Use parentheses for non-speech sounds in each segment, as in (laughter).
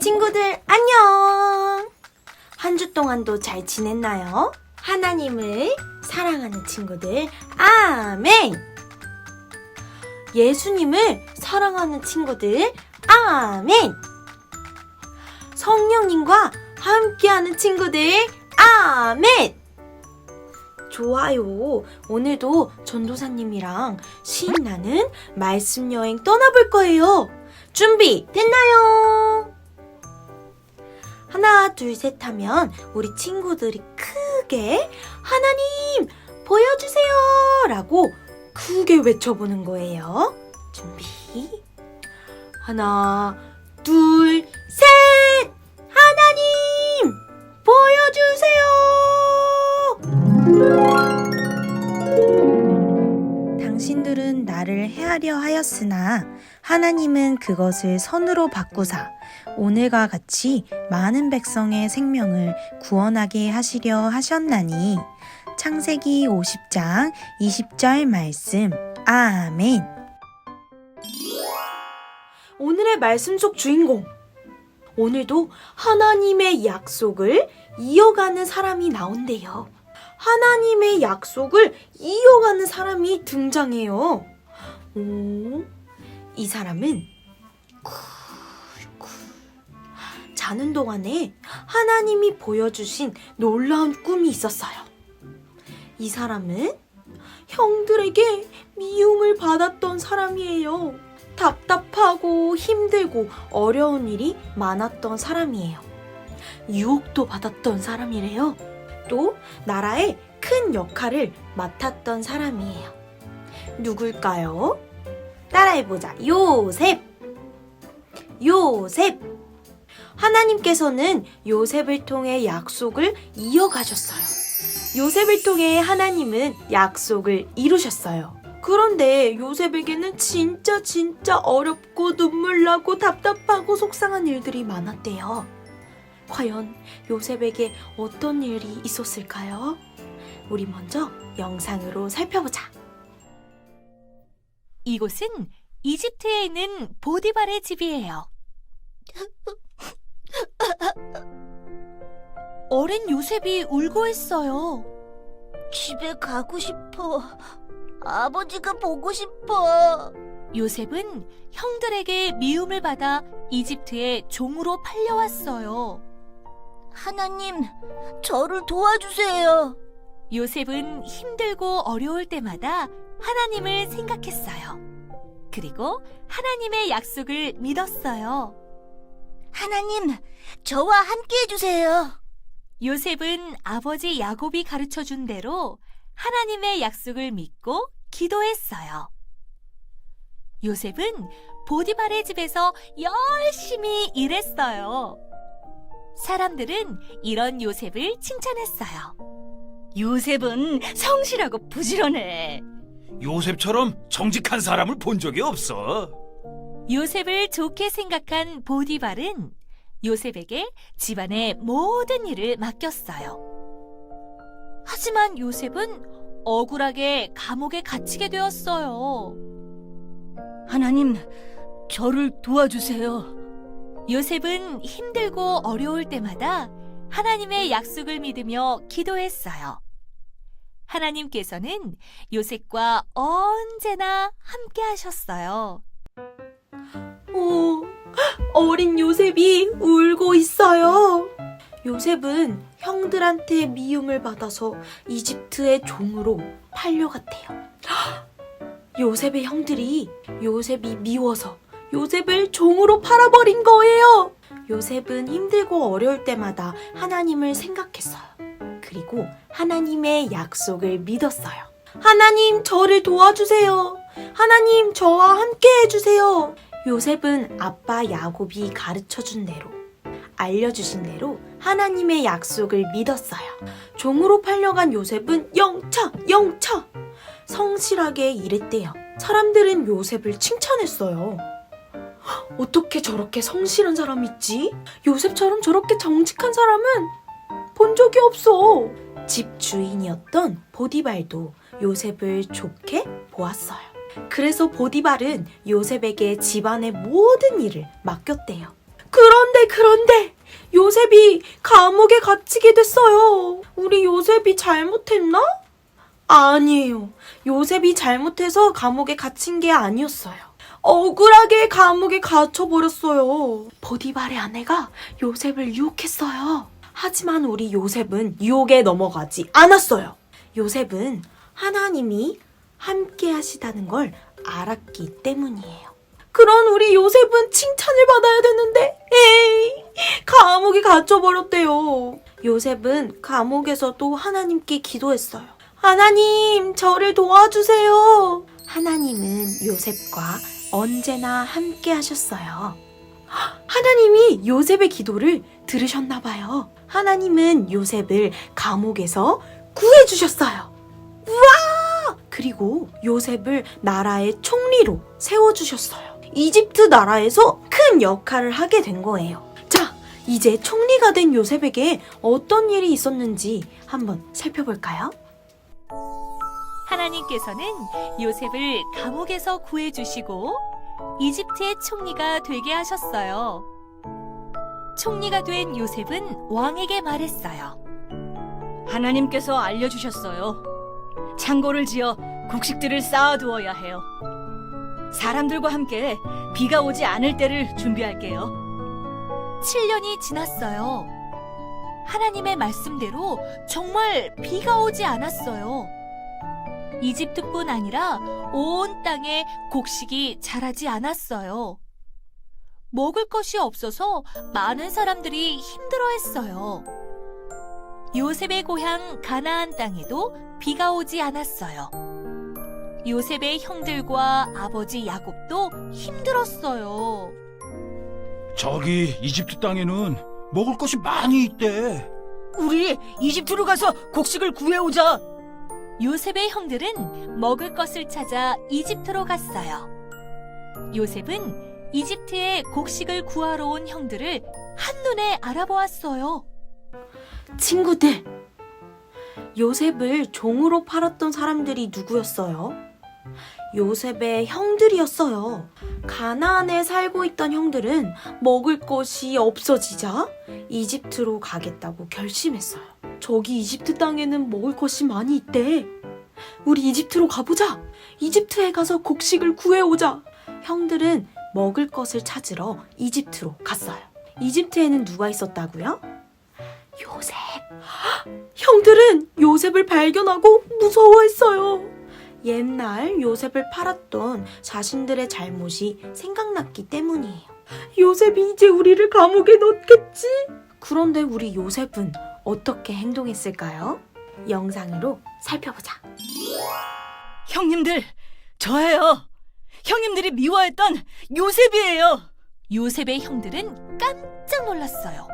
친구들 안녕! 한 주 동안도 잘 지냈나요? 하나님을 사랑하는 친구들 아멘! 예수님을 사랑하는 친구들 아멘! 성령님과 함께하는 친구들 아멘! 좋아요. 오늘도 전도사님이랑 신나는 말씀 여행 떠나볼 거예요. 준비 됐나요? 하나, 둘, 셋 하면 우리 친구들이 크게 하나님 보여주세요 라고 크게 외쳐보는 거예요. 준비. 하나, 둘, 셋! 하나님 보여주세요! 당신들은 나를 헤아려 하였으나 하나님은 그것을 선으로 바꾸사 오늘과 같이 많은 백성의 생명을 구원하게 하시려 하셨나니 창세기 50장 20절 말씀 아멘 오늘의 말씀 속 주인공 오늘도 하나님의 약속을 이어가는 사람이 나온대요. 하나님의 약속을 이어가는 사람이 등장해요. 오, 이 사람은 자는 동안에 하나님이 보여주신 놀라운 꿈이 있었어요. 이 사람은 형들에게 미움을 받았던 사람이에요. 답답하고 힘들고 어려운 일이 많았던 사람이에요. 유혹도 받았던 사람이래요. 또 나라의 큰 역할을 맡았던 사람이에요. 누굴까요? 따라해보자. 요셉! 요셉! 하나님께서는 요셉을 통해 약속을 이어가셨어요. 요셉을 통해 하나님은 약속을 이루셨어요. 그런데 요셉에게는 진짜 진짜 어렵고 눈물 나고 답답하고 속상한 일들이 많았대요. 과연 요셉에게 어떤 일이 있었을까요? 우리 먼저 영상으로 살펴보자. 이곳은 이집트에 있는 보디발의 집이에요. 어린 요셉이 울고 있어요. 집에 가고 싶어. 아버지가 보고 싶어. 요셉은 형들에게 미움을 받아 이집트에 종으로 팔려왔어요. 하나님, 저를 도와주세요. 요셉은 힘들고 어려울 때마다 하나님을 생각했어요. 그리고 하나님의 약속을 믿었어요. 하나님, 저와 함께 해주세요. 요셉은 아버지 야곱이 가르쳐 준 대로 하나님의 약속을 믿고 기도했어요. 요셉은 보디발의 집에서 열심히 일했어요. 사람들은 이런 요셉을 칭찬했어요. 요셉은 성실하고 부지런해. 요셉처럼 정직한 사람을 본 적이 없어. 요셉을 좋게 생각한 보디발은 요셉에게 집안의 모든 일을 맡겼어요. 하지만 요셉은 억울하게 감옥에 갇히게 되었어요. 하나님, 저를 도와주세요. 요셉은 힘들고 어려울 때마다 하나님의 약속을 믿으며 기도했어요. 하나님께서는 요셉과 언제나 함께 하셨어요. 오, 어린 요셉이 울고 있어요. 요셉은 형들한테 미움을 받아서 이집트의 종으로 팔려갔대요. 요셉의 형들이 요셉이 미워서 요셉을 종으로 팔아버린 거예요. 요셉은 힘들고 어려울 때마다 하나님을 생각했어요. 그리고 하나님의 약속을 믿었어요. 하나님, 저를 도와주세요. 하나님, 저와 함께 해주세요. 요셉은 아빠 야곱이 가르쳐 준 대로, 알려주신 대로 하나님의 약속을 믿었어요. 종으로 팔려간 요셉은 영차, 영차! 성실하게 일했대요. 사람들은 요셉을 칭찬했어요. 어떻게 저렇게 성실한 사람 있지? 요셉처럼 저렇게 정직한 사람은 본 적이 없어. 집 주인이었던 보디발도 요셉을 좋게 보았어요. 그래서 보디발은 요셉에게 집안의 모든 일을 맡겼대요. 그런데 그런데 요셉이 감옥에 갇히게 됐어요. 우리 요셉이 잘못했나? 아니에요. 요셉이 잘못해서 감옥에 갇힌 게 아니었어요. 억울하게 감옥에 갇혀버렸어요. 보디발의 아내가 요셉을 유혹했어요. 하지만 우리 요셉은 유혹에 넘어가지 않았어요. 요셉은 하나님이 함께 하시다는 걸 알았기 때문이에요. 그런 우리 요셉은 칭찬을 받아야 되는데, 에이, 감옥에 갇혀버렸대요. 요셉은 감옥에서도 하나님께 기도했어요. 하나님, 저를 도와주세요. 하나님은 요셉과 언제나 함께 하셨어요. 하나님이 요셉의 기도를 들으셨나봐요. 하나님은 요셉을 감옥에서 구해주셨어요. 우와! 그리고 요셉을 나라의 총리로 세워주셨어요. 이집트 나라에서 큰 역할을 하게 된 거예요. 자, 이제 총리가 된 요셉에게 어떤 일이 있었는지 한번 살펴볼까요? 하나님께서는 요셉을 감옥에서 구해주시고 이집트의 총리가 되게 하셨어요. 총리가 된 요셉은 왕에게 말했어요. 하나님께서 알려주셨어요. 창고를 지어 곡식들을 쌓아두어야 해요. 사람들과 함께 비가 오지 않을 때를 준비할게요. 7년이 지났어요. 하나님의 말씀대로 정말 비가 오지 않았어요. 이집트뿐 아니라 온 땅에 곡식이 자라지 않았어요. 먹을 것이 없어서 많은 사람들이 힘들어 했어요. 요셉의 고향 가나안 땅에도 비가 오지 않았어요. 요셉의 형들과 아버지 야곱도 힘들었어요. 저기 이집트 땅에는 먹을 것이 많이 있대. 우리 이집트로 가서 곡식을 구해오자. 요셉의 형들은 먹을 것을 찾아 이집트로 갔어요. 요셉은 이집트에 곡식을 구하러 온 형들을 한눈에 알아보았어요. 친구들, 요셉을 종으로 팔았던 사람들이 누구였어요? 요셉의 형들이었어요. 가나안에 살고 있던 형들은 먹을 것이 없어지자 이집트로 가겠다고 결심했어요. 저기 이집트 땅에는 먹을 것이 많이 있대. 우리 이집트로 가보자. 이집트에 가서 곡식을 구해오자. 형들은 먹을 것을 찾으러 이집트로 갔어요. 이집트에는 누가 있었다고요? 요셉. (gasps) 형들은 요셉을 발견하고 무서워했어요. 옛날 요셉을 팔았던 자신들의 잘못이 생각났기 때문이에요. 요셉이 이제 우리를 감옥에 넣겠지? 그런데 우리 요셉은 어떻게 행동했을까요? 영상으로 살펴보자. 형님들, 저예요. 형님들이 미워했던 요셉이에요. 요셉의 형들은 깜짝 놀랐어요.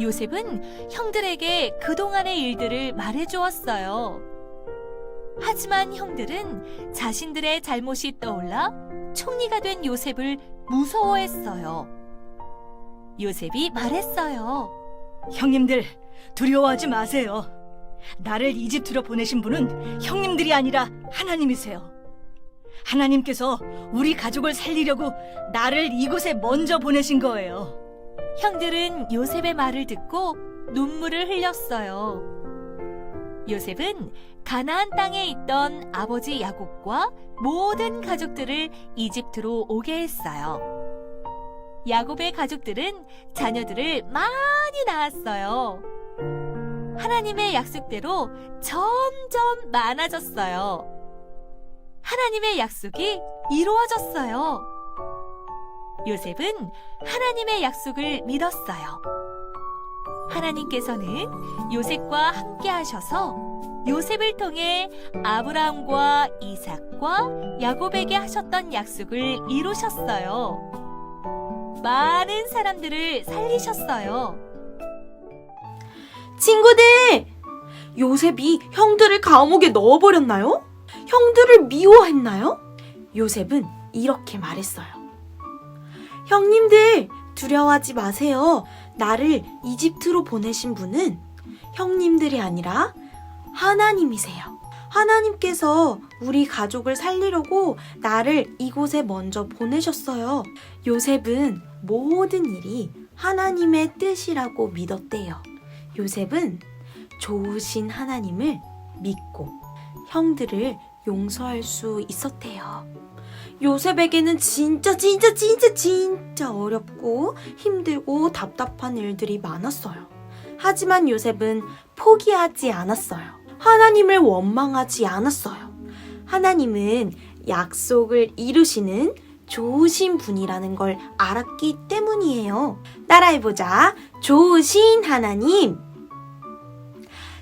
요셉은 형들에게 그동안의 일들을 말해주었어요. 하지만 형들은 자신들의 잘못이 떠올라 총리가 된 요셉을 무서워했어요. 요셉이 말했어요. 형님들, 두려워하지 마세요. 나를 이집트로 보내신 분은 형님들이 아니라 하나님이세요. 하나님께서 우리 가족을 살리려고 나를 이곳에 먼저 보내신 거예요. 형들은 요셉의 말을 듣고 눈물을 흘렸어요. 요셉은 가나안 땅에 있던 아버지 야곱과 모든 가족들을 이집트로 오게 했어요. 야곱의 가족들은 자녀들을 많이 낳았어요. 하나님의 약속대로 점점 많아졌어요. 하나님의 약속이 이루어졌어요. 요셉은 하나님의 약속을 믿었어요. 하나님께서는 요셉과 함께 하셔서 요셉을 통해 아브라함과 이삭과 야곱에게 하셨던 약속을 이루셨어요. 많은 사람들을 살리셨어요. 친구들! 요셉이 형들을 감옥에 넣어버렸나요? 형들을 미워했나요? 요셉은 이렇게 말했어요. 형님들, 두려워하지 마세요. 나를 이집트로 보내신 분은 형님들이 아니라 하나님이세요. 하나님께서 우리 가족을 살리려고 나를 이곳에 먼저 보내셨어요. 요셉은 모든 일이 하나님의 뜻이라고 믿었대요. 요셉은 좋으신 하나님을 믿고 형들을 용서할 수 있었대요. 요셉에게는 진짜 진짜 진짜 진짜 어렵고 힘들고 답답한 일들이 많았어요. 하지만 요셉은 포기하지 않았어요. 하나님을 원망하지 않았어요. 하나님은 약속을 이루시는 좋으신 분이라는 걸 알았기 때문이에요. 따라해보자. 좋으신 하나님.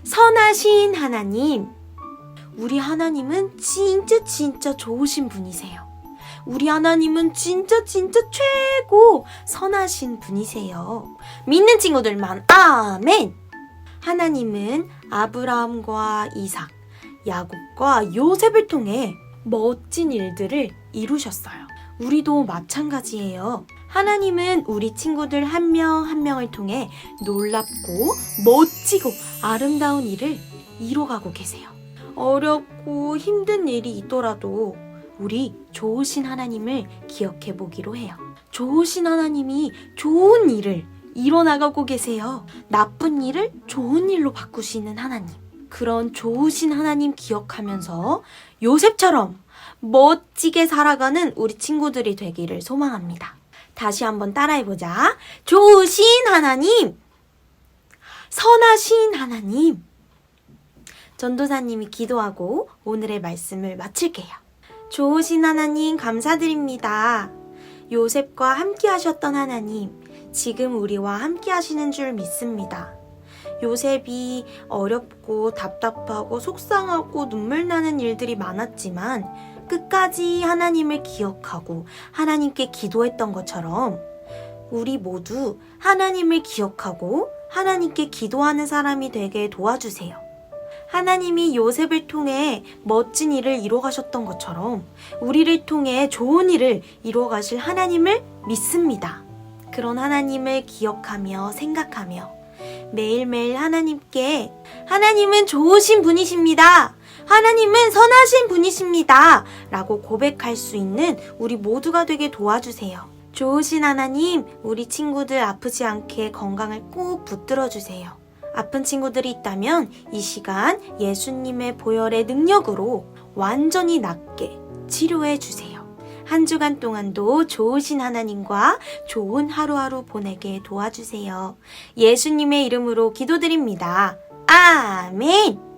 선하신 하나님. 우리 하나님은 진짜 진짜 좋으신 분이세요. 우리 하나님은 진짜 진짜 최고 선하신 분이세요. 믿는 친구들만 아멘. 하나님은 아브라함과 이삭, 야곱과 요셉을 통해 멋진 일들을 이루셨어요. 우리도 마찬가지예요. 하나님은 우리 친구들 한 명한 명을 통해 놀랍고 멋지고 아름다운 일을 이뤄가고 계세요. 어렵고 힘든 일이 있더라도 우리 좋으신 하나님을 기억해 보기로 해요. 좋으신 하나님이 좋은 일을 이뤄나가고 계세요. 나쁜 일을 좋은 일로 바꾸시는 하나님. 그런 좋으신 하나님 기억하면서 요셉처럼 멋지게 살아가는 우리 친구들이 되기를 소망합니다. 다시 한번 따라해보자. 좋으신 하나님, 선하신 하나님. 전도사님이 기도하고 오늘의 말씀을 마칠게요. 좋으신 하나님 감사드립니다. 요셉과 함께 하셨던 하나님, 지금 우리와 함께 하시는 줄 믿습니다. 요셉이 어렵고 답답하고 속상하고 눈물 나는 일들이 많았지만 끝까지 하나님을 기억하고 하나님께 기도했던 것처럼 우리 모두 하나님을 기억하고 하나님께 기도하는 사람이 되게 도와주세요. 하나님이 요셉을 통해 멋진 일을 이루어 가셨던 것처럼 우리를 통해 좋은 일을 이루어 가실 하나님을 믿습니다. 그런 하나님을 기억하며 생각하며 매일매일 하나님께 하나님은 좋으신 분이십니다. 하나님은 선하신 분이십니다. 라고 고백할 수 있는 우리 모두가 되게 도와주세요. 좋으신 하나님, 우리 친구들 아프지 않게 건강을 꼭 붙들어 주세요. 아픈 친구들이 있다면 이 시간 예수님의 보혈의 능력으로 완전히 낫게 치료해 주세요. 한 주간 동안도 좋으신 하나님과 좋은 하루하루 보내게 도와주세요. 예수님의 이름으로 기도드립니다. 아멘!